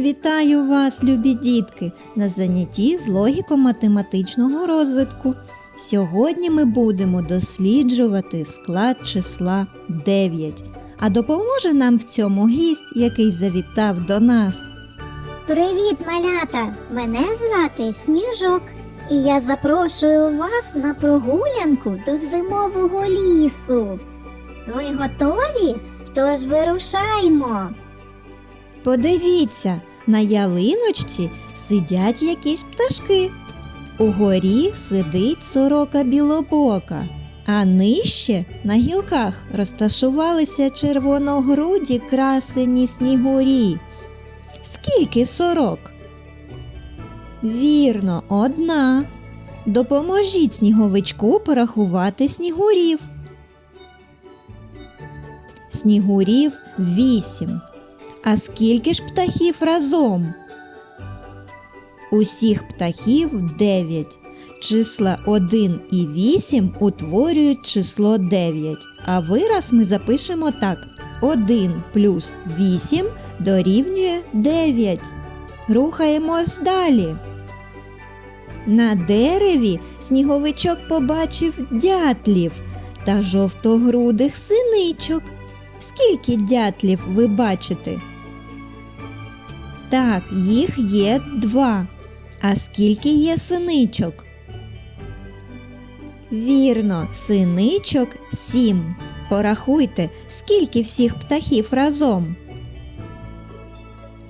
Вітаю вас, любі дітки, на занятті з логіко-математичного розвитку. Сьогодні ми будемо досліджувати склад числа 9. А допоможе нам в цьому гість, який завітав до нас. Привіт, малята! Мене звати Сніжок, і я запрошую вас на прогулянку до зимового лісу. Ви готові? Тож вирушаймо. Подивіться, на ялиночці сидять якісь пташки. Угорі сидить сорока білобока, а нижче на гілках розташувалися червоногруді красені снігурі. Скільки сорок? Вірно, одна. Допоможіть сніговичку порахувати снігурів. Снігурів вісім. А скільки ж птахів разом? Усіх птахів 9. Числа 1 і 8 утворюють число 9. А вираз ми запишемо так: 1 плюс 8 дорівнює 9. Рухаємось далі. На дереві сніговичок побачив дятлів та жовтогрудих синичок. Скільки дятлів ви бачите? Так, їх є два. А скільки є синичок? Вірно, синичок сім. Порахуйте, скільки всіх птахів разом.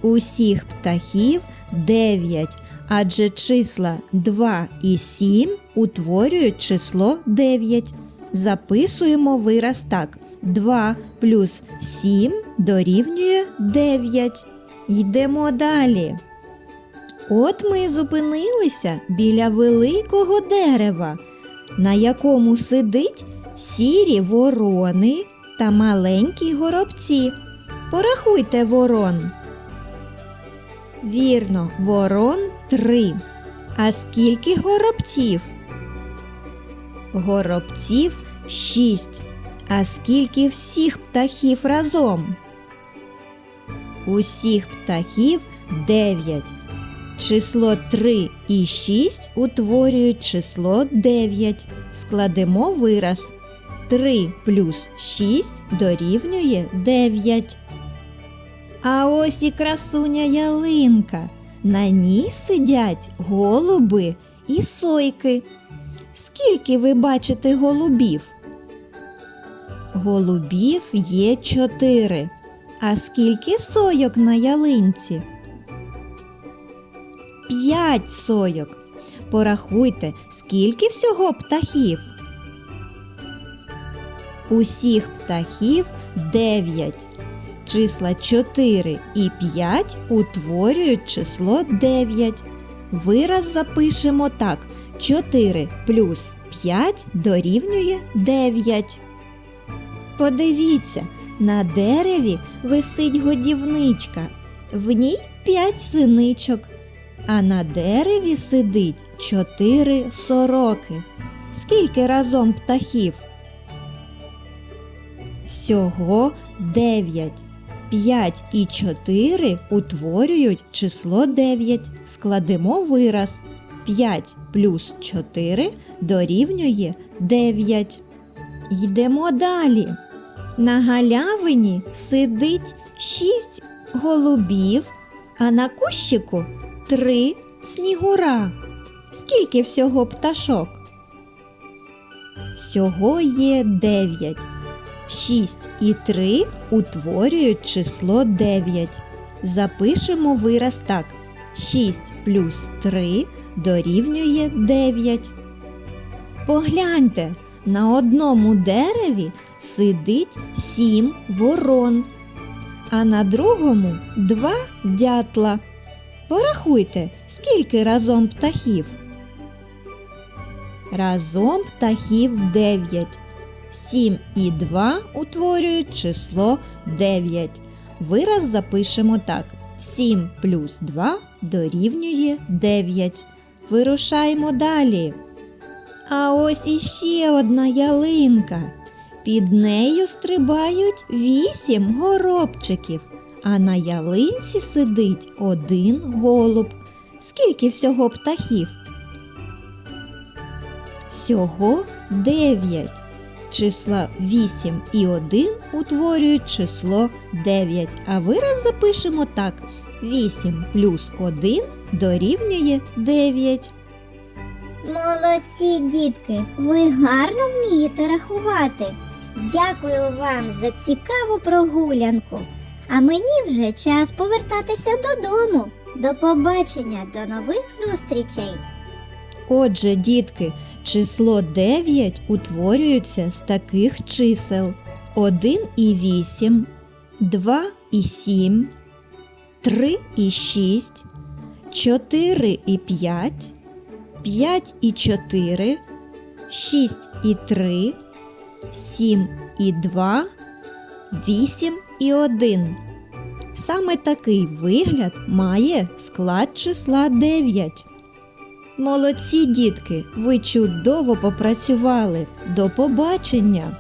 Усіх птахів дев'ять, адже числа 2 і 7 утворюють число 9. Записуємо вираз так. 2 плюс 7 дорівнює 9. Йдемо далі. От ми зупинилися біля великого дерева, на якому сидить сірі ворони та маленькі горобці. Порахуйте ворон. Вірно, ворон три. А скільки горобців? Горобців шість. А скільки всіх птахів разом? Усіх птахів 9. Число 3 і 6 утворюють число 9. Складемо вираз. 3 плюс 6 дорівнює 9. А ось і красуня ялинка. На ній сидять голуби і сойки. Скільки ви бачите голубів? Голубів є чотири. А скільки сойок на ялинці? П'ять сойок. Порахуйте, скільки всього птахів? Усіх птахів дев'ять. Числа 4 і 5 утворюють число 9. Вираз запишемо так: 4 плюс 5 дорівнює 9. Подивіться, на дереві висить годівничка, в ній п'ять синичок, а на дереві сидить чотири сороки. Скільки разом птахів? Всього дев'ять. П'ять і чотири утворюють число дев'ять. Складемо вираз. 5 плюс 4 дорівнює 9. Йдемо далі. На галявині сидить шість голубів, а на кущику три снігура. Скільки всього пташок? Всього є дев'ять. Шість і три утворюють число дев'ять. Запишемо вираз так. 6 плюс 3 дорівнює 9. Погляньте, на одному дереві сидить сім ворон, а на другому два дятла. Порахуйте, скільки разом птахів. Разом птахів 9. 7 і 2 утворюють число 9. Вираз запишемо так. 7 плюс 2 дорівнює 9. Вирушаємо далі. А ось іще одна ялинка. Під нею стрибають вісім горобчиків. а на ялинці сидить один голуб. Скільки всього птахів? Всього 9. Числа 8 і 1 утворюють число 9, а вираз запишемо так. 8 плюс 1 дорівнює 9. Молодці, дітки, ви гарно вмієте рахувати. Дякую вам за цікаву прогулянку. А мені вже час повертатися додому. До побачення, до нових зустрічей. Отже, дітки, число 9 утворюється з таких чисел: 1 і 8, 2 і 7, 3 і 6, 4 і 5, 5 і 4, 6 і 3, 7 і 2, 8 і 1. Саме такий вигляд має склад числа 9. Молодці, дітки, ви чудово попрацювали. До побачення!